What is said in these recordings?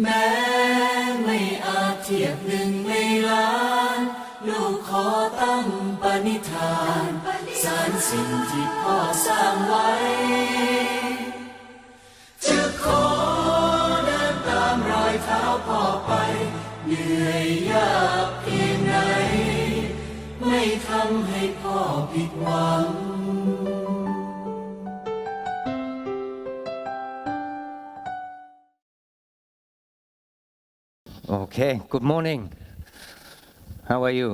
แม้ไม่อาจเทียบหนึ่งในล้าน ลูกขอตั้งปณิธานสารสิ่งที่พ่อสร้างไว้ จะขอเดินตามรอยเท้าพ่อไป เหนื่อยยากเพียงไหน ไม่ทำให้พ่อผิดหวัง Okay, good morning. How are you?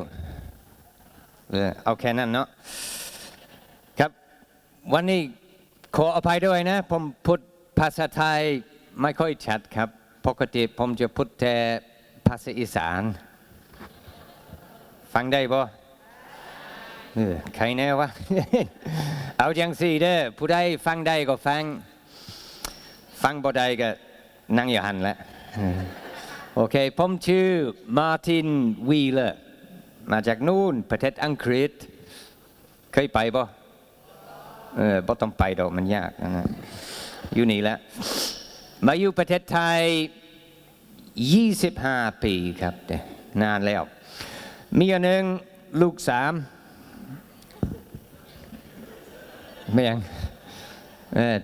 เอาแค่นั้นเนาะครับวันนี้ขออภัยด้วยนะ ผมพูดภาษาไทยไม่ค่อยชัดครับ ปกติผมจะพูดแต่ภาษาอีสาน ฟังได้บ่เออใครแน่วะ เอาจังสี่เด้อผู้ใดฟังได้ก็ฟัง ฟังบ่ได้ก็นั่งอยู่หันแหละ โอเค ผมชื่อมาร์ตินวีเลอร์มาจากนู่นประเทศอังกฤษ เคยไปบ่เออบ่ต้องไปดอกมันยากนะอยู่นี่แหละมาอยู่ประเทศไทย 25 ปีครับเนานแล้ว มีอันหนึ่งลูกสามไม่ยัง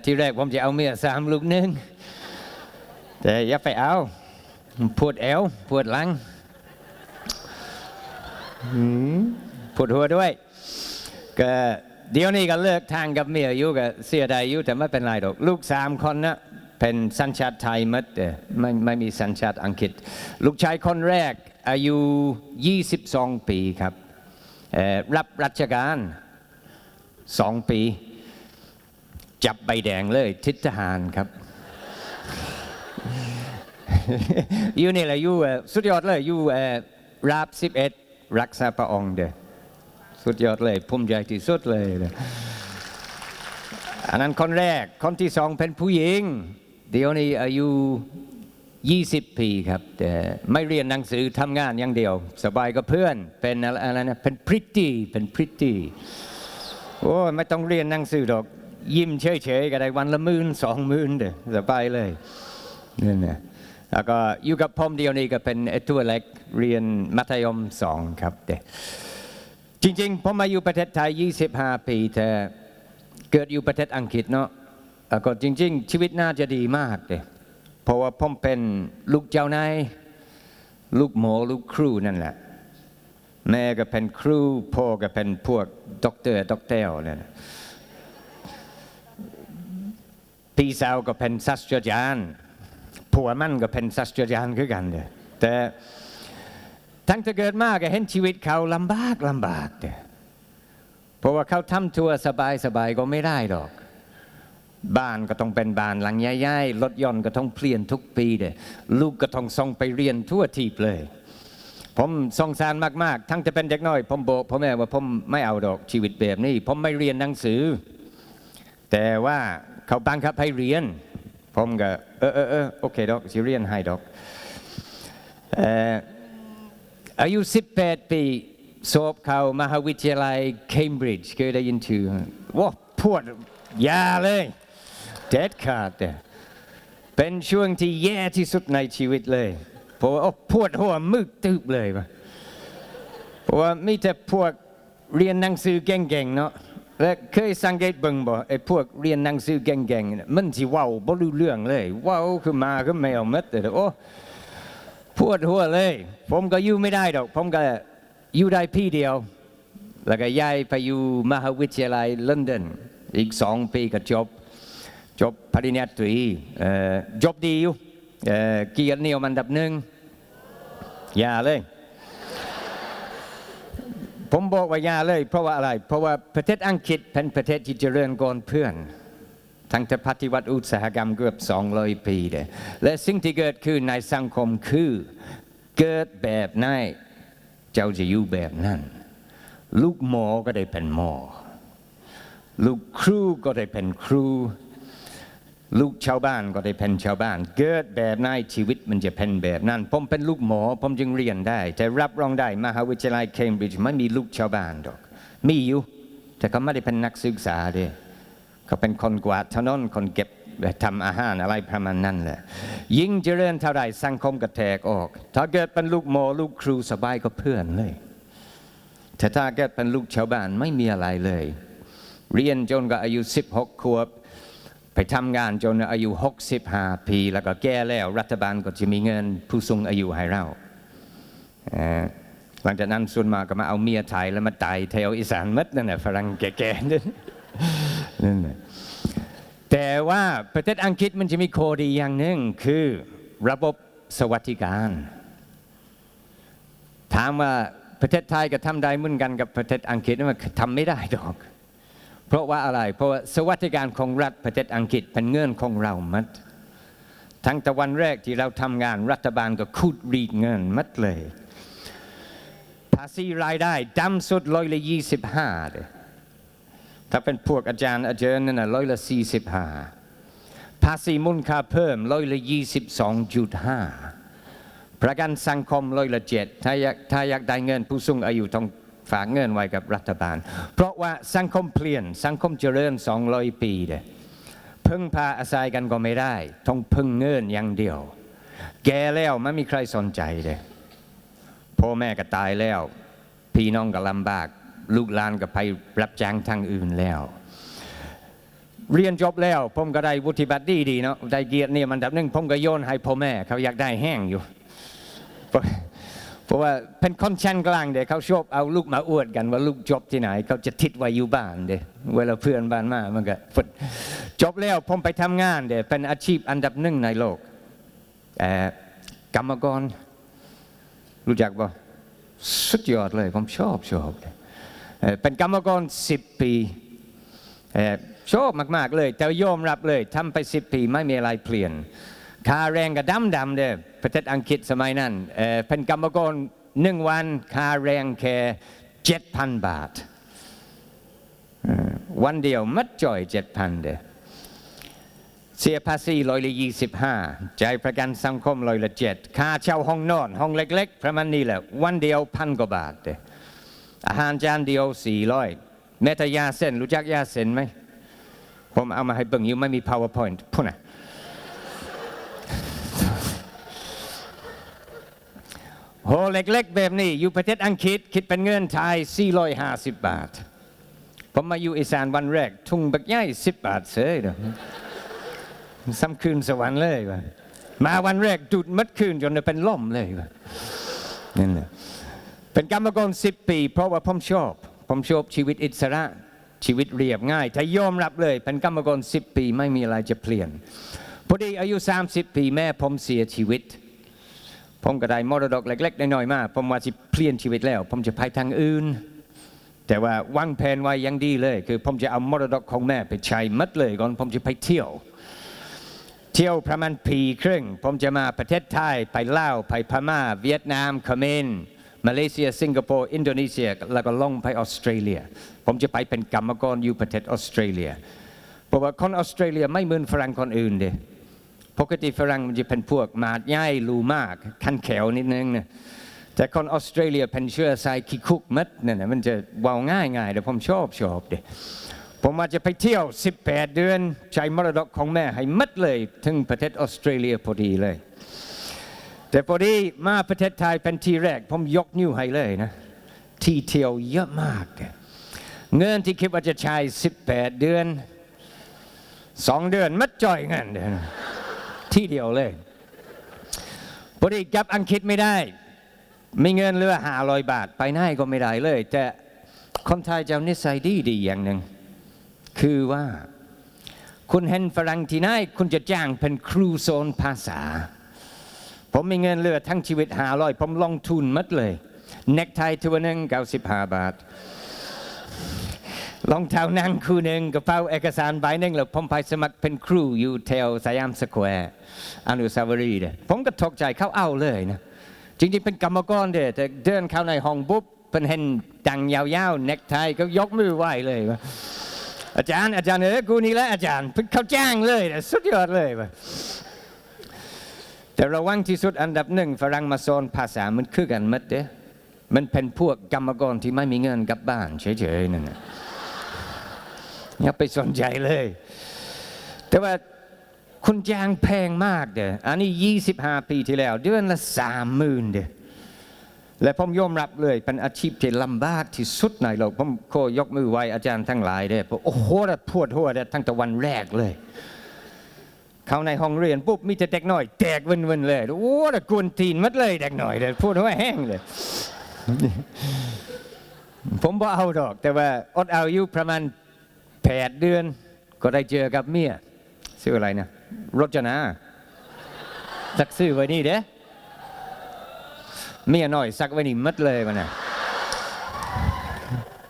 ที่แรกผมจะเอาเมียสามลูกหนึ่งแต่อย่าไปเอา ปวดเอวปวดหลังหืมปวดหัวด้วย ก็เดี๋ยวนี้ก็เลิกทางกับเมียอยู่ก็เสียดายอยู่แต่ไม่เป็นไรหรอก ลูกสามคนนะเป็นสัญชาติไทยหมดเด้อไม่ไม่มีสัญชาติอังกฤษ ลูกชายคนแรกอายุ 22 ปีครับเอ่อรับราชการสองปี จับใบแดงเลยทิศทหารครับ อยู่นี่แหละอยู่สุดยอดเลยอยู่ราบสิบเอ็ดรักษาพระองค์เด้อสุดยอดเลยภูมิใจที่สุดเลยเด้ออันนั้นคนแรกคนที่สองเป็นผู้หญิง เดี๋ยวนี้อายุ20 ปีครับแต่ไม่เรียนหนังสือทำงานอย่างเดียว สบายกับเพื่อนเป็นอะไรนะเป็นพริตตี้เป็นพริตตี้โอ้ไม่ต้องเรียนหนังสือดอก ยิ้มเฉยๆก็ได้วันละหมื่นสองหมื่นเด้อสบายเลยนี่นะ แล้วก็อยู่กับผมเดียวนี้ก็เป็นไอตัวเล็กเรียนมัธยมสองครับเด็กจริงๆ ผมมาอยู่ประเทศไทย 25 ปีแต่เกิดอยู่ประเทศอังกฤษเนาะแล้วก็จริง ๆ ชีวิตน่าจะดีมากเลยเพราะว่าผมเป็นลูกเจ้านายลูกหมอลูกครูนั่นแหละ แม่ก็เป็นครูพ่อก็เป็นพวกด็อกเตอร์ด็อกเตอร์เนี่ยนะพี่สาวก็เป็นศาสตราจารย์ ผัวมันก็เป็นศาสตราจารย์คือกันเด้อแต่ทั้งจะเกิดมากก็เห็นชีวิตเขาลำบากลำบากเด้อเพราะว่าเขาทำทัวสบายสบายก็ไม่ได้ดอก บ้านก็ต้องเป็นบ้านหลังใหญ่ๆรถยนต์ก็ต้องเปลี่ยนทุกปีเด้อลูกก็ต้องส่งไปเรียนทั่วทีเลย ผมสงสารมากๆ ทั้งจะเป็นเด็กน้อย ผมบอกพ่อแม่ว่าผมไม่เอาดอกชีวิตแบบนี้ ผมไม่เรียนหนังสือ แต่ว่าเขาบังคับให้เรียน ผมก็เออเออเออโอเคดอกสิเรียนให้ดอกอายุ 18 ปีสอบเข้ามหาวิทยาลัยเคมบริดจ์เคยได้ยินชื่อว้าปวดยาเลยเด็ดขาดเป็นช่วงที่แย่ที่สุดในชีวิตเลยเพราะว่าโอ้ปวดหัวมึกตึบเลยเพราะว่ามีแต่พวกเรียนหนังสือเก่งๆเนาะ และเคยสังเกตเบิ่งบ่ไอ้พวกเรียนหนังสือเก่งๆเนี่ยมันสิเว้าบ่รู้เรื่องเลยเว้าขึ้นมาก็ไม่เอาหมดแต่โอ้ปวดหัวเลย ผมก็อยู่ไม่ได้ดอก ผมก็อยู่ได้พี่เดียว แล้วก็ย้ายไปอยู่มหาวิทยาลัยลอนดอนอีกสองปีก็จบ จบปริญญาตรีจบดีอยู่เอ่อเกียรตินิยมอันดับหนึ่งอย่าเลย ผมบอกว่าอยาเลย เพราะว่าอะไร เพราะว่าประเทศอังกฤษเป็นประเทศที่เจริญก่อนเพื่อนทั้งแต่ปฏิวัติอุตสาหกรรมเกือบ200ปีเลยและสิ่งที่เกิดขึ้นในสังคมคือเกิดแบบไหนเจ้าจะอยู่แบบนั้น ลูกหมอก็ได้เป็นหมอ ลูกครูก็ได้เป็นครู ลูกชาวบ้านก็ได้เป็นชาวบ้าน เกิดแบบไหนชีวิตมันจะเป็นแบบนั้น ผมเป็นลูกหมอ ผมจึงเรียนได้ แต่รับรองได้มหาวิทยาลัยเคมบริดจ์ไม่มีลูกชาวบ้านดอก มีอยู่ แต่เขาไม่ได้เป็นนักศึกษาเด้เขาเป็นคนกวาดถนนคนเก็บทำอาหารอะไรประมาณนั้นแหละ ยิ่งเจริญเท่าไรสังคมก็แตกออก ถ้าเกิดเป็นลูกหมอลูกครูสบายก็เพื่อนเลย แต่ถ้าเกิดเป็นลูกชาวบ้านไม่มีอะไรเลย เรียนจนก็อายุ 16 ขวบ ไปทำงานจนอายุ 65 ปี แล้วก็แก่แล้ว รัฐบาลก็จะมีเงินผู้สูงอายุให้เราหลังจากนั้นส่วนมากก็มาเอาเมียไทยแล้วมาตายแถวอีสานมัดนั่นแหละฝรั่งแก่ๆนั่นนั่นแหละแต่ว่าประเทศอังกฤษมันจะมีโคดีอย่างหนึ่งคือระบบสวัสดิการ ถามว่าประเทศไทยก็ทำได้เหมือนกันกับประเทศอังกฤษมันทำไม่ได้ดอก เพราะว่าอะไร เพราะว่าสวัสดิการของรัฐประเทศอังกฤษเป็นเงินของเรามัดทั้งต่วันแรกที่เราทำงานรัฐบาลก็คูดรีดเงินมัดเลย ภาษีรายได้ดำสุดร้อยละยี่สิบห้าเลยถ้าเป็นพวกอาจารย์อาจารย์นั่นนะร้อยละสี่สิบห้าภาษีมูลค่าเพิ่มร้อยละยี่สิบสองจุดห้าประกันสังคมร้อยละเจ็ดถ้าอยากถ้าอยากได้เงินผู้สูงอายุต้อง ฝากเงินไว้กับรัฐบาล เพราะว่าสังคมเปลี่ยน สังคมเจริญ 200 ปีเด้พึ่งพาอาศัยกันก็ไม่ได้ ต้องพึ่งเงินอย่างเดียว แก่แล้วไม่มีใครสนใจเลยพ่อแม่ก็ตายแล้ว พี่น้องก็ลำบาก ลูกหลานก็ไปรับจ้างทางอื่นแล้ว เรียนจบแล้ว ผมก็ได้วุฒิบัตรดีดีๆเนาะได้เกียรติเนี่ยมันดับหนึ่งผมก็โยนให้พ่อแม่เขาอยากได้แห้งอยู่ เพราะว่าเป็นคนชั้นกลางเด็กเขาชอบเอาลูกมาอวดกันว่าลูกจบที่ไหน เขาจะทิดไว้อยู่บ้านเด็เวลาเพื่อนบ้านมามันก็จบแล้วผมไปทำงานเด็เป็นอาชีพอันดับหนึ่งในโลกเอ่อกรรมกร รู้จักป่สุดยอดเลยผมชอบชอบเป็นกรรมกรสิบปีเอ่อชอบมากๆเลย แต่ยอมรับเลยทำไปสิบปีไม่มีอะไรเปลี่ยนค่าแรงก็ดำดำเด้อ ประเทศอังกฤษสมัยนั้นเป็นกรรมกรหนึ่งวันค่าแรงแค่เจ็ดพันบาท วันเดียวมัดจ่อยเจ็ดพันเด้อเสียภาษีร้อยละยี่สิบห้าจ่ายประกันสังคมร้อยละเจ็ดค่าเช่าห้องนอน ห้องเล็กๆประมาณนี้แหละวันเดียวพันกว่าบาทเด้ออาหารจานเดียวสี่ร้อยแม้แต่ยาเส้นรู้จักยาเส้นไหมผมเอามาให้เบิ่งอยู่ไม่มี powerpoint พูดนะ โหเล็กๆแบบนี้ อยู่ประเทศอังกฤษคิดเป็นเงินไทย 450 บาท ผมมาอยู่อีสานวันแรก ทุ่งบักใหญ่10 บาทเสยเด้อซ้ำคืนสวรรค์เลยวะมาวันแรกดูดมัดคืนจนเป็นล่มเลยวะนั่นแหละเป็นกรรมกร10ปี เพราะว่าผมชอบผมชอบชีวิตอิสระชีวิตเรียบง่าย ถ้ายอมรับเลย เป็นกรรมกร10ปีไม่มีอะไรจะเปลี่ยนพอดีอายุ 30 ปีแม่ผมเสียชีวิต ผมก็ได้มรดกเล็กๆน้อยๆมาผมว่าจะเปลี่ยนชีวิตแล้ว ผมจะไปทางอื่น แต่ว่าวางแผนไว้ยังดีเลย คือผมจะเอามรดกของแม่ไปใช้มัดเลยก่อนผมจะไปเที่ยว เที่ยวประมาณปีครึ่ง ผมจะมาประเทศไทยไปลาวไปพม่า เวียดนามเขมรมาเลเซีย สิงคโปร์ อินโดนีเซีย แล้วก็ลงไปออสเตรเลีย ผมจะไปเป็นกรรมกรอยู่ประเทศออสเตรเลีย เพราะว่าคนออสเตรเลียไม่เหมือนฝรั่งคนอื่นเด้ ปกติฝรั่งมันจะเป็นพวกมาดย่ายรูมากคันแขวนิดนึงนะแต่คนออสเตรเลียเป็นเชื้อสายขี้คุกมัดนั่นนะมันจะเว้าง่ายง่ายแต่ผมชอบชอบเด้ผมมาจจะไปเที่ยว 18 เดือนใช้มรดกของแม่ให้มัดเลยถึงประเทศออสเตรเลียพอดีเลย แต่พอดีมาประเทศไทยเป็นที่แรก ผมยกนิ้วให้เลยนะที่เที่ยวเยอะมากเเงินที่คิดว่าจะใช้ 18 เดือนสองเดือนมัดจ่อยเงินเดือน ที่เดียวเลยพอดีกลับอังกฤษไม่ได้ ไมีเงินเหลือห้าร้อยบาทไปไหนก็ไม่ได้เลย แต่คนไทยเจ้านิสัยดีดีอย่างหนึ่ง คือว่าคุณเห็นฝรั่งที่ไหนคุณจะจ้างเป็นครูสอนภาษา ผมมีเงินเหลือทั้งชีวิตหาร้อยผมลงทุนมัดเลย เน็กไทตัวหนึ่งเก้าสิบห้าบาท รองเท้านั่งคู่หนึ่งกระเป๋าเอกสารใบหนึ่งแล้วผมไปสมัครเป็นครูอยู่แถวสยามสแควร์อนุสาวรีย์เนี่ยผมก็ตกใจเขาเอาเลยนะจริงๆเป็นกรรมกรเด้แต่เดินเข้าในห้องปุ๊บเป็นเห็นดังยาวๆเน็กไทก็ยกมือไหว้เลยว่าอาจารย์อาจารย์เออกูนี่แหละอาจารย์เขาจ้างเลยสุดยอดเลยว่ะแต่ระวังที่สุดอันดับหนึ่งฝรั่งมาสอนภาษามันคือกันมัดเด้มันเป็นพวกกรรมกรที่ไม่มีเงินกลับบ้านเฉยๆนั่นนะ อย่าไปสนใจเลย แต่ว่าคุณจ้างแพงมากเด้ออันนี้ 25 ปีที่แล้ว เดือนละสามหมื่นเด้อและผมยอมรับเลยเป็นอาชีพที่ลำบากที่สุดในโลกผมขอยกมือไหว้อาจารย์ทั้งหลายเด้อโอ้โหแต่ปวดหัวเด้อตั้งแต่วันแรกเลย เข้าในห้องเรียนปุ๊บมีแต่เด็กน้อยแตกวินๆเลยโอ้แต่กวนตีนมัดเลยเด็กน้อยเด้อพูดว่าแห้งเลยผมบ่เอาดอก แต่ว่าอดเอาอยู่ประมาณ แปดเดือน ก็ได้เจอกับเมียชื่ออะไรนะรจนาสักซื้อไว้นี่เด้เมียน้อยสักไว้นี่มัดเลยมันน่ะ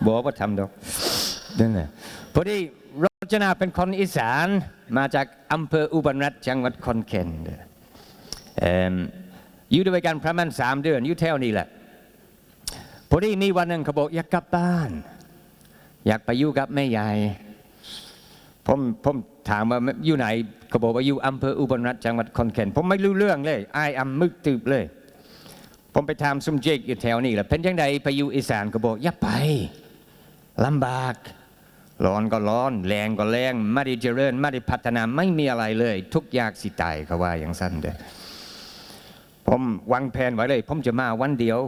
บอกว่าทำดอกนั่นแหละพอดีรจนาเป็นคนอีสานมาจากอำเภออุบลรัตน์จังหวัดขอนแก่นอเอิ่มอยู่ด้วยกันประมาณสามเดือนอยู่แถวนี้แหละพอดีมีวันหนึ่งเขาบอกอยากกลับบ้าน อยากไปอยู่กับแม่ยาย ผมผมถามว่าอยู่ไหนเขาบอกว่าอยู่อำเภออุบลรัตน์จังหวัดขอนแก่นผมไม่รู้เรื่องเลยอายอำมึกตืบเลย ผมไปถามซุมเจกอยู่แถวนี้แหละเป็นยังไงไปอยู่อีสานเขาบอกอย่าไปลำบากร้อนก็ร้อน แรงก็แรงไม่ได้เจริญไม่ได้พัฒนาไม่มีอะไรเลย ทุกอยากสิตายเขาว่าอย่างสั้นเด้อผมวางแผนไว้เลย ผมจะมาวันเดียว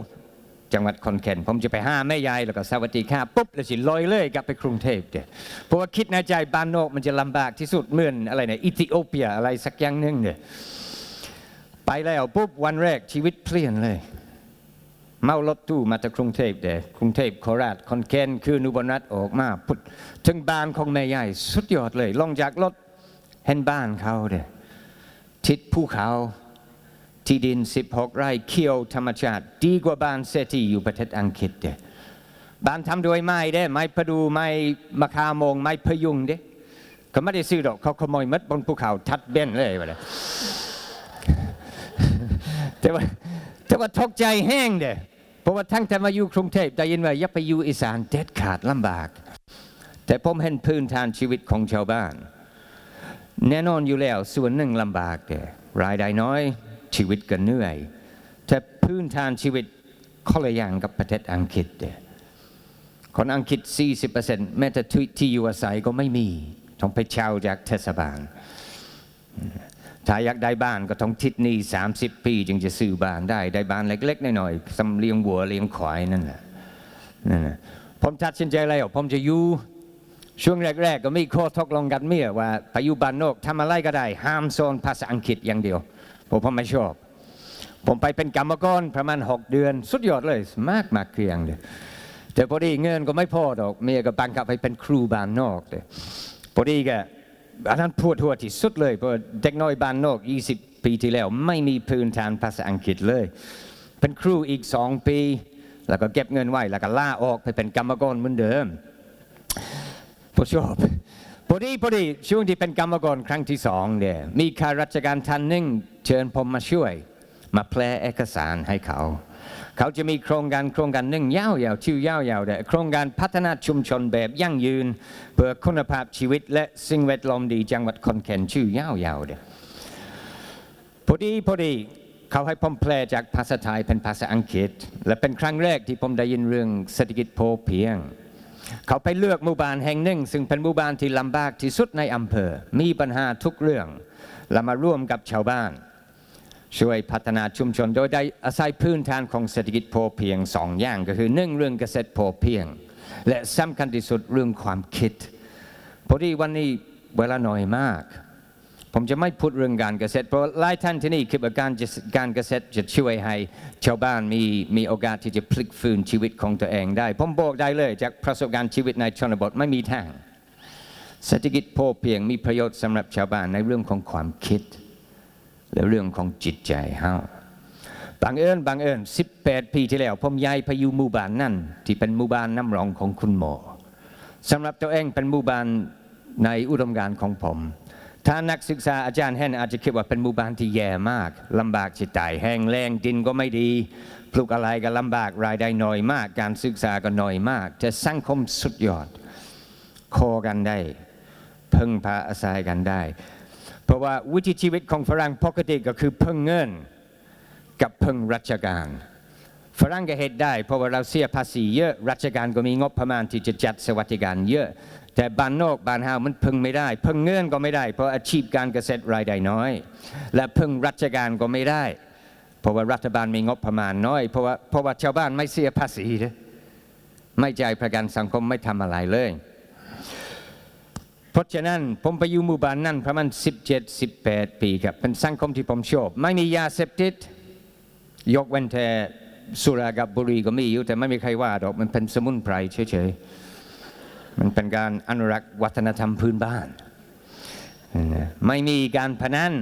จังหวัดขอนแก่น ผมจะไปห้าแม่ยายแล้วก็สวัสดีค่ะปุ๊บแล้วสิลอยเลยกลับไปกรุงเทพเดียเพราะว่าคิดในใจบ้านนอกมันจะลำบากที่สุดเหมือนอะไรเนี่ยอิธิโอเปียอะไรสักอย่างหนึงเนี่ยไปแล้วปุ๊บวันแรกชีวิตเปลี่ยนเลย เมารถตู้มาจากกรุงเทพเดียกรุงเทพโคราชขอนแก่นคือนุบนัทออกมาพุดถึงบ้านของแม่ยายสุดยอดเลยลงจากรถเห็นบ้านเขาเดียทิศภูเขา ที่ดิน 16 ไร่เคียวธรรมชาติ ดีกว่าบ้านเศรษฐีอยู่ประเทศอังกฤษเด้บ้านทำด้วยไม้เด้ไม้ประดูไม้มะขามงไม้พยุงเด้ก็ไม่ได้ซื้อดอกเขาขโมยมัดบนภูเขาทัดเบ้นเลยวะเลยแต่ว่าแต่ว่าทกใจแห้งเด้เพราะว่าทั้งแต่มาอยู่กรุงเทพได้ยินว่าอย่าไปอยู่อีสานเด็ดขาดลำบาก แต่ผมเห็นพื้นฐานชีวิตของชาวบ้าน แน่นอนอยู่แล้วส่วนหนึ่งลำบากเด้รายได้น้อย ชีวิตก็เหนื่อย แต่พื้นฐานชีวิตคนละอย่างกับประเทศอังกฤษเด้คนอังกฤษ 40%แม้แต่ที่ที่อยู่อาศัยก็ไม่มี ต้องไปเช่าจากเทศบาล ถ้าอยากได้บ้านก็ต้องทิศนี้ 30 ปีจึงจะซื้อบ้านได้ ได้บ้านเล็กๆหน่อยๆสำเลียงวัวเลี้ยงควายนั่นแหละนั่นแหละผมตัดสินใจแล้วผมจะอยู่ช่วงแรก ๆ ก็มีข้อตกลงกันเมียว่าไปอยู่บ้านนอกทำอะไรก็ได้ ห้ามโซนภาษาอังกฤษอย่างเดียว ผมผมไม่ชอบ ผมไปเป็นกรรมกรประมาณ 6 เดือน สุดยอดเลยมากมากเกรียงเลยแต่พอดีเงินก็ไม่พอดอกเมียก็บังคับให้เป็นครูบ้านนอกเลยพอดีก็อันนั้นปวดหัวที่สุดเลยเพราะเด็กน้อยบ้านนอก 20 ปีที่แล้ว ไม่มีพื้นฐานภาษาอังกฤษเลย เป็นครูอีกสองปี แล้วก็เก็บเงินไว้แล้วก็ล่าออกไปเป็นกรรมกรเหมือนเดิมผมชอบพอดีพอดีช่วงที่เป็นกรรมกรครั้งที่สองเนี่ยมีข้าราชการท่านหนึ่ง เชิญผมมาช่วย มาแปลเอกสารให้เขา เขาจะมีโครงการโครงการหนึ่งยาวๆชื่อยาวๆแต่โครงการพัฒนาชุมชนแบบยั่งยืน เพื่อคุณภาพชีวิต และสิ่งแวดล้อมดีจังหวัดขอนแก่นชื่อยาวๆเดียพอดีพอดีเขาให้ผมแปลจากภาษาไทยเป็นภาษาอังกฤษ และเป็นครั้งแรกที่ผมได้ยินเรื่องเศรษฐกิจพอเพียง เขาไปเลือกหมู่บ้านแห่งหนึ่ง ซึ่งเป็นหมู่บ้านที่ลำบากที่สุดในอำเภอ มีปัญหาทุกเรื่อง และมาร่วมกับชาวบ้าน ช่วยพัฒนาชุมชน โดยได้อาศัยพื้นฐานของเศรษฐกิจพอเพียงสองอย่างก็คือหนึ่งเรื่องเกษตรพอเพียง และสำคัญที่สุดเรื่องความคิดพอดีวันนี้เวลาน้อยมาก ผมจะไม่พูดเรื่องการเกษตร เพราะหลายท่านที่นี่คิดว่าการการเกษตรจะช่วยให้ชาวบ้านมีมีโอกาสที่จะพลิกฟื้นชีวิตของตัวเองได้ ผมบอกได้เลยจากประสบการณ์ชีวิตในชนบทไม่มีทางเศรษฐกิจพอเพียงมีประโยชน์สำหรับชาวบ้านในเรื่องของความคิด และเรื่องของจิตใจเฮาบางเอิญบางเอิญ18 ปีที่แล้ว ผมย้ายไปอยู่หมู่บ้านนั่น ที่เป็นหมู่บ้านน้ำรองของคุณหมอสำหรับตัวเองเป็นหมู่บ้านในอุดมการของผม ถ้านักศึกษาอาจารย์แห่นอาจจะคิดว่าเป็นหมู่บ้านที่แย่มากลำบากจิตใจแห้งแล้งดินก็ไม่ดีปลูกอะไรก็ลำบากรายได้น้อยมาก การศึกษาก็น้อยมากแต่สังคมสุดยอด คอกันได้ พึ่งพาอาศัยกันได้ เพราะว่าวิถีชีวิตของฝรั่งปกติก็คือพึ่งเงินกับพึ่งราชการฝรั่งก็เหตุได้เพราะว่าเราเสียภาษีเยอะราชการก็มีงบประมาณที่จะจัดสวัสดิการเยอะ แต่บ้านนอกบ้านเฮามันพึ่งไม่ได้ พึ่งเงินก็ไม่ได้ เพราะอาชีพการเกษตรรายได้น้อย และพึ่งราชการก็ไม่ได้ เพราะว่ารัฐบาลมีงบประมาณน้อยเพราะว่าเพราะว่าชาวบ้านไม่เสียภาษี ไม่จ่ายประกันสังคมไม่ทำอะไรเลย เพราะฉะนั้นผมไปอยู่หมู่บ้านนั่นประมาณ17 18 ปีครับ เป็นสังคมที่ผมชอบ ไม่มียาเสพติด ยกเว้นแต่สุรากับบุหรี่ก็มีอยู่ แต่ไม่มีใครว่าดอก มันเป็นสมุนไพรเฉยๆ มันเป็นการอนุรักษ์วัฒนธรรมพื้นบ้าน ไม่มีการพนัน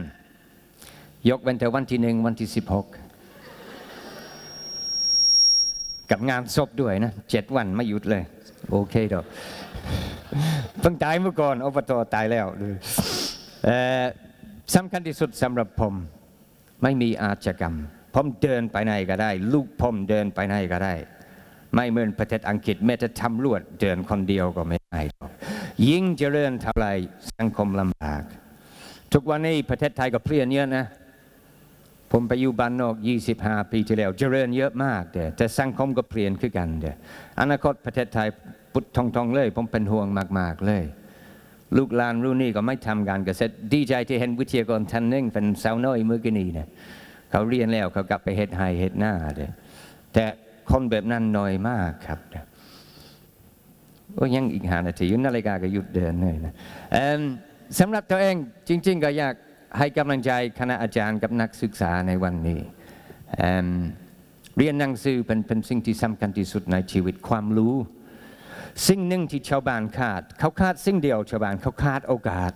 ยกเว้นแต่วันที่หนึ่งวันที่ 16 กับงานศพด้วยนะเจ็ดวันไม่หยุดเลย โอเคดอก เพิ่งตายเมื่อก่อนอบตตายแล้วสำคัญที่สุดสำหรับผม ไม่มีอาชญากรรม ผมเดินไปไหนก็ได้ ลูกผมเดินไปไหนก็ได้ ไม่เหมือนประเทศอังกฤษแม้แต่ตำรวจเดินคนเดียวก็ไม่ได้ยิ่งเจริญเท่าไรสังคมลำบาก ทุกวันนี้ประเทศไทยก็เปลี่ยนเยอะนะ ผมไปอยู่บ้านนอก 25 ปีที่แล้ว เจริญเยอะมากเด้แต่สังคมก็เปลี่ยนขึ้นกันเด้อนาคตประเทศไทย ปุทองทองๆเลย ผมเป็นห่วงมาก ๆ เลย ลูกหลานรุ่นนี้ก็ไม่ทำการเกษตรดีใจที่เห็นวิทยากรท่านนึงเป็นสาวน้อยเมื่อกี้นี้เนี่ยเขาเรียนแล้วเขากลับไปเฮ็ดไฮเฮ็ดหน้าเด้แต่คนแบบนั้นน้อยมากครับโอ้ยังอีกหานาทียุนาฬิกาก็หยุดเดินเลยนะสำหรับตัวเองจริง ๆ ก็อยากให้กำลังใจคณะอาจารย์กับนักศึกษาในวันนี้เรียนหนังสือเป็นเป็นสิ่งที่สำคัญที่สุดในชีวิตความรู้ สิ่งหนึ่งที่ชาวบ้านขาด เขาขาดสิ่งเดียวชาวบ้านเขาขาดโอกาส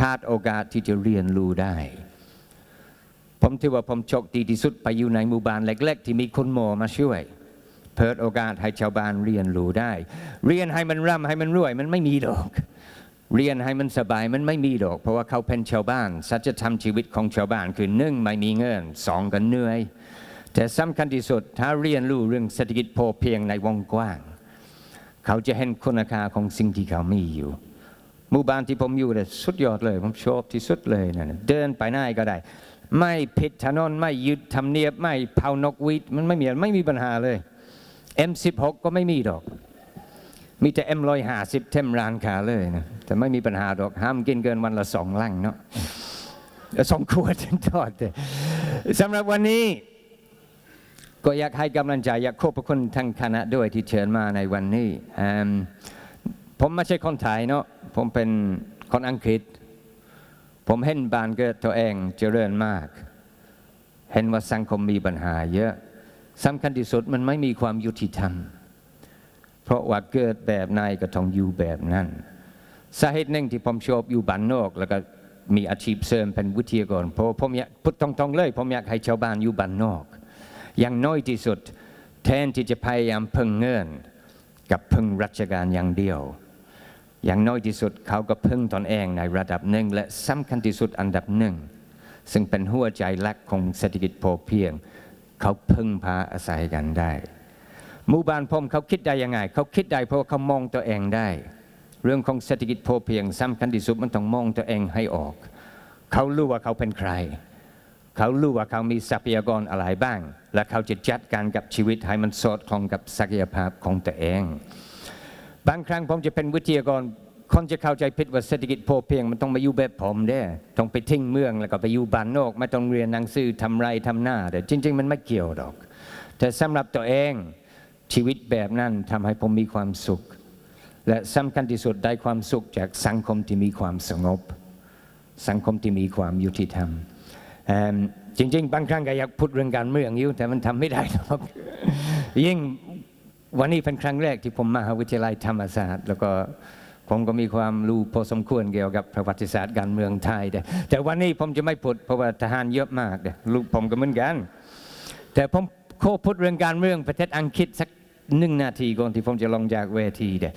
ขาดโอกาสที่จะเรียนรู้ได้ ผมถือว่าผมโชคดีที่สุดไปอยู่ในหมู่บ้านเล็ก ๆ ที่มีคนโมมาช่วย เปิดโอกาสให้ชาวบ้านเรียนรู้ได้ เรียนให้มันร่ำให้มันรวย มันไม่มีดอก เรียนให้มันสบายมันไม่มีดอก เพราะว่าเขาเป็นชาวบ้าน สัจธรรมชีวิตของชาวบ้านคือหนึ่งไม่มีเงินสองก็เหนื่อยแต่สำคัญที่สุดถ้าเรียนรู้เรื่องเศรษฐกิจพอเพียงในวงกว้าง เขาจะเห็นคุณค่าของสิ่งที่เขามีอยู่หมู่บ้านที่ผมอยู่เนี่ยสุดยอดเลย ผมชอบที่สุดเลยนะเดินไปไหนก็ได้ ไม่ผิดถนนไม่ยึดทำเนียบไม่เผานกวีดมันไม่มีไม่มีปัญหาเลย M16 ก็ไม่มีดอก มีแต่ M150 เต็มร้านค้าเลยนะแต่ไม่มีปัญหาดอกห้ามกินเกินวันละสองลังเนาะสองขวดทอดเลยสำหรับวันนี้ ก็อยากให้กำลังใจอยากขอบพระคุณทั้งคณะด้วยที่เชิญมาในวันนี้ ผมไม่ใช่คนไทยเนาะผมเป็นคนอังกฤษ ผมเห็นบ้านเกิดตัวเองเจริญมาก เห็นว่าสังคมมีปัญหาเยอะสำคัญที่สุดมันไม่มีความยุติธรรม เพราะว่าเกิดแบบไหนก็ต้องอยู่แบบนั้นสาเหตุหนึ่งที่ผมชอบอยู่บ้านนอก แล้วก็มีอาชีพเสริมเป็นวิทยากรเพราะผมอยากพูดตรงๆเลย ผมอยากให้ชาวบ้านอยู่บ้านนอก อย่างน้อยที่สุด แทนที่จะพยายามพึ่งเงินกับพึ่งราชการอย่างเดียว อย่างน้อยที่สุดเขาก็พึ่งตนเองในระดับหนึ่ง และสำคัญที่สุดอันดับหนึ่ง ซึ่งเป็นหัวใจหลักของเศรษฐกิจพอเพียง เขาพึ่งพาอาศัยกันได้หมู่บ้านผมเขาคิดได้ยังไง เขาคิดได้เพราะเขามองตัวเองได้ เรื่องของเศรษฐกิจพอเพียงสำคัญที่สุดมันต้องมองตัวเองให้ออก เขารู้ว่าเขาเป็นใคร เขารู้ว่าเขามีทรัพยากรอะไรบ้าง และเขาจะจัดการกับชีวิตให้มันสอดคล้องกับศักยภาพของตัวเอง บางครั้งผมจะเป็นวิทยากรคนจะเข้าใจผิดว่าเศรษฐกิจพอเพียงมันต้องมาอยู่แบบผมเด้ต้องไปทิ้งเมืองแล้วก็ไปอยู่บ้านนอกไม่ต้องเรียนหนังสือทำไรทำหน้าแต่จริง ๆ มันไม่เกี่ยวดอก แต่สำหรับตัวเองชีวิตแบบนั้นทำให้ผมมีความสุข และสำคัญที่สุดได้ความสุขจากสังคมที่มีความสงบ สังคมที่มีความยุติธรรม จริง ๆ บางครั้งก็อยากพูดเรื่องการเมืองอยู่แต่มันทำไม่ได้หรอกยิ่งวันนี้เป็นครั้งแรกที่ผมมาวิทยาลัยธรรมศาสตร์ แล้วก็ผมก็มีความรู้พอสมควรเกี่ยวกับประวัติศาสตร์การเมืองไทย แต่แต่วันนี้ผมจะไม่พูดเพราะว่าทหารเยอะมากเด้ลูกผมก็เหมือนกัน แต่ผมโคพูดเรื่องการเมืองประเทศอังกฤษสักหนึ่งนาทีก่อนที่ผมจะลงจากเวทีเด้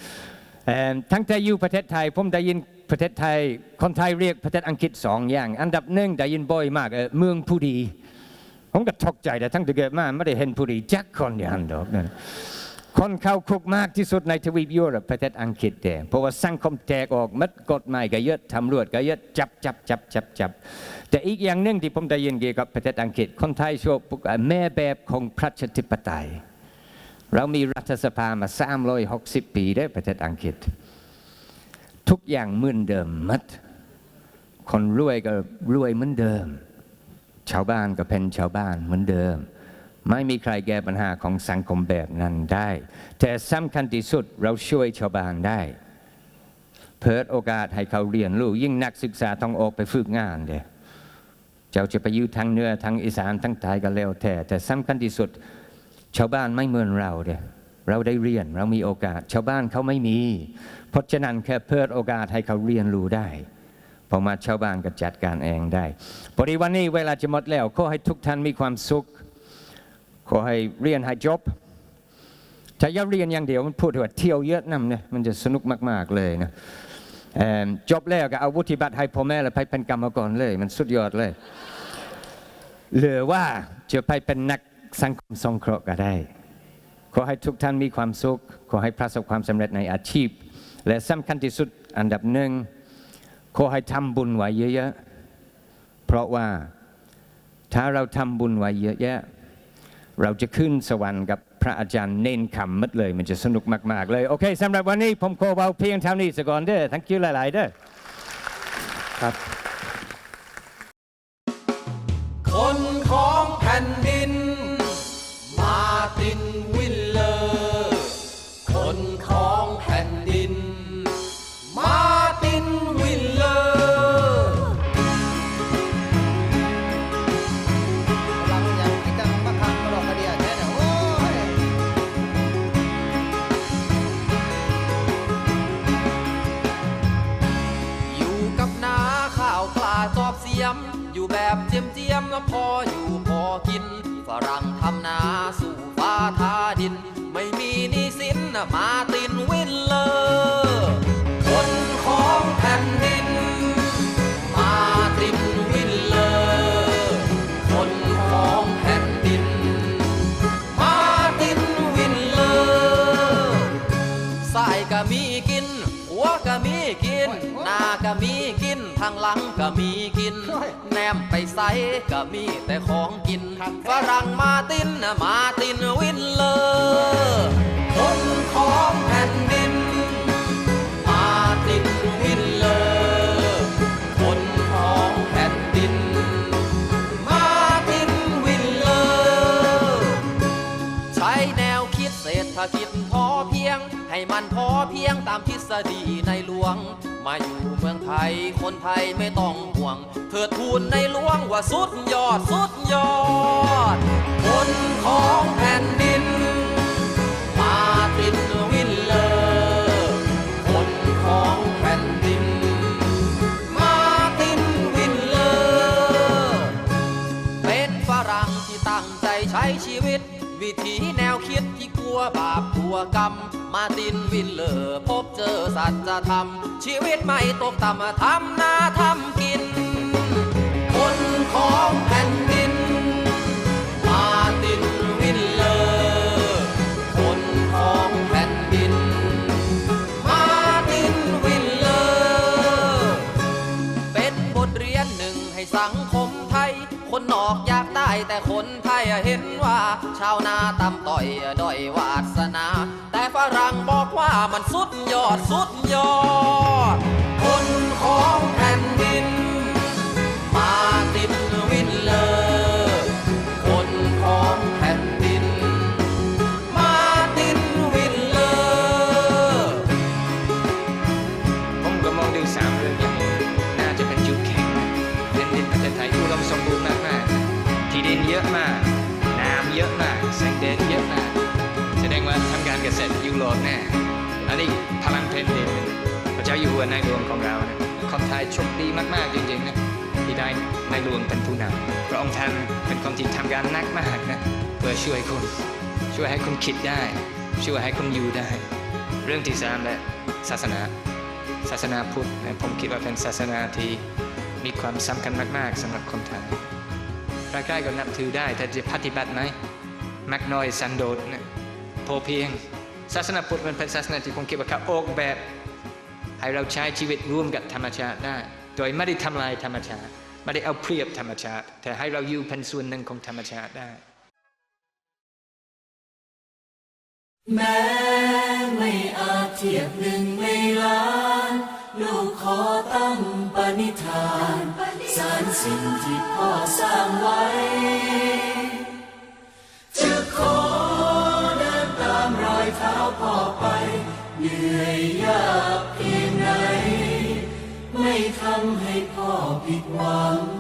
ทั้งแต่อยู่ประเทศไทยผมได้ยิน ประเทศไทยคนไทยเรียกประเทศอังกฤษสองอย่าง อันดับหนึ่งได้ยินบ่อยมากเออเมืองผู้ดีผมก็ตกใจแต่ทั้งแต่เกิดมาไม่ได้เห็นผู้ดีจักคนอย่างนั้นดอกนั่นคนเข้าคุกมากที่สุดในทวีปยุโรปประเทศอังกฤษเดเพราะว่าสังคมแตกออกมัดกฎหมายก็เยอะตำรวจก็เยอะจับจับจับจับจับแต่อีกอย่างหนึ่งที่ผมได้ยินเกี่ยวกับประเทศอังกฤษ คนไทยชอบพวกแม่แบบของประชาธิปไตย เรามีรัฐสภามา360 ปีได้ประเทศอังกฤษ ทุกอย่างเหมือนเดิมมัด คนรวยก็รวยเหมือนเดิม ชาวบ้านก็เป็นชาวบ้านเหมือนเดิม ไม่มีใครแก้ปัญหาของสังคมแบบนั้นได้ แต่สำคัญที่สุดเราช่วยชาวบ้านได้เปิดโอกาสให้เขาเรียนรู้ ยิ่งนักศึกษาต้องออกไปฝึกงานเดยเจ้าจะไปอยู่ทางเหนือทางอีสานทางใต้ก็แล้วแต่แต่สำคัญที่สุด ชาวบ้านไม่เหมือนเราเดย เราได้เรียนเรามีโอกาส ชาวบ้านเขาไม่มี เพราะฉะนั้นแค่เปิดโอกาสให้เขาเรียนรู้ได้พอมาชาวบ้านก็จัดการเองได้พอดีวันนี้เวลาจะหมดแล้วขอให้ทุกท่านมีความสุข ขอให้เรียนให้จบ ถ้าอย่าเรียนอย่างเดียวมันพูดว่าเที่ยวเยอะนำเนี่ยมันจะสนุกมาก ๆเลยนะจบแล้วก็เอาวุฒิบัตรให้พ่อแม่แล้วไปเป็นกรรมกรเลย มันสุดยอดเลยหรือว่าจะไปเป็นนักสังคมสงเคราะห์ก็ได้ ขอให้ทุกท่านมีความสุข ขอให้ประสบความสำเร็จในอาชีพ และสำคัญที่สุดอันดับหนึ่งขอให้ทำบุญไว้เยอะๆ เพราะว่าถ้าเราทำบุญไว้เยอะแยะ เราจะขึ้นสวรรค์กับพระอาจารย์เน้นคำมัดเลย มันจะสนุกมาก ๆ เลย โอเคสำหรับวันนี้ผมขอเบาเพียงเท่านี้สก่อนเด้อทั้งคิวหลาย ๆ เด้อครับ ยมเจียมพออยู่พอกิน ฝรั่งทำนาสู่ฟ้าทาดิน ไม่มีนิสินมาต ก็มีกิน หน้าก็มีกินทางหลังก็มีกิน แนมไปใส่ก็มีแต่ของกินฝรั่งมาตินนะมาตินวินเลอร์คนของแผ่นดิน ให้มันพอเพียงตามทฤษฎีในหลวง มาอยู่เมืองไทยคนไทยไม่ต้องห่วง เถิดทูนในหลวงว่าสุดยอดสุดยอด คนของแผ่นดิน มาตินวินเลอร์คนของแผ่นดิน มาตินวินเลอร์เป็นฝรั่งที่ตั้งใจใช้ชีวิต วิถีแนวคิดที่กลัวบาปกลัวกรรม มาตินวินเลอพบเจอสัจธรรม ชีวิตไม่ตกต่ำทำนาทำกิน คนของแผ่นดิน คนนอกอยากได้แต่คนไทยเห็นว่า ชาวนาต่ำต่อยด้อยวาสนา แต่ฝรั่งบอกว่ามันสุดยอดสุดยอด ช่วยคุณ ช่วยให้คุณคิดได้ ช่วยให้คุณอยู่ได้ เรื่องที่สามและศาสนา ศาสนาพุทธผมคิดว่าเป็นศาสนาที่มีความสำคัญมาก ๆสำหรับคนไทยใกล้ๆก็นับถือได้ แต่จะปฏิบัติไหมมักน้อยสันโดษนะพอเพียง ศาสนาพุทธมันเป็นศาสนาที่ผมคิดว่าเขาออกแบบ ให้เราใช้ชีวิตร่วมกับธรรมชาติได้ โดยไม่ได้ทำลายธรรมชาติไม่ได้เอาเปรียบธรรมชาติ แต่ให้เราอยู่เป็นส่วนหนึ่งของธรรมชาติได้ แม้ไม่อาจเทียบหนึ่งในล้าน ลูกขอตั้งปณิธานสารสิ่งที่พ่อสร้างไว้ จะขอเดินตามรอยเท้าพ่อไป เหนื่อยยากเพียงไหน ไม่ทำให้พ่อผิดหวัง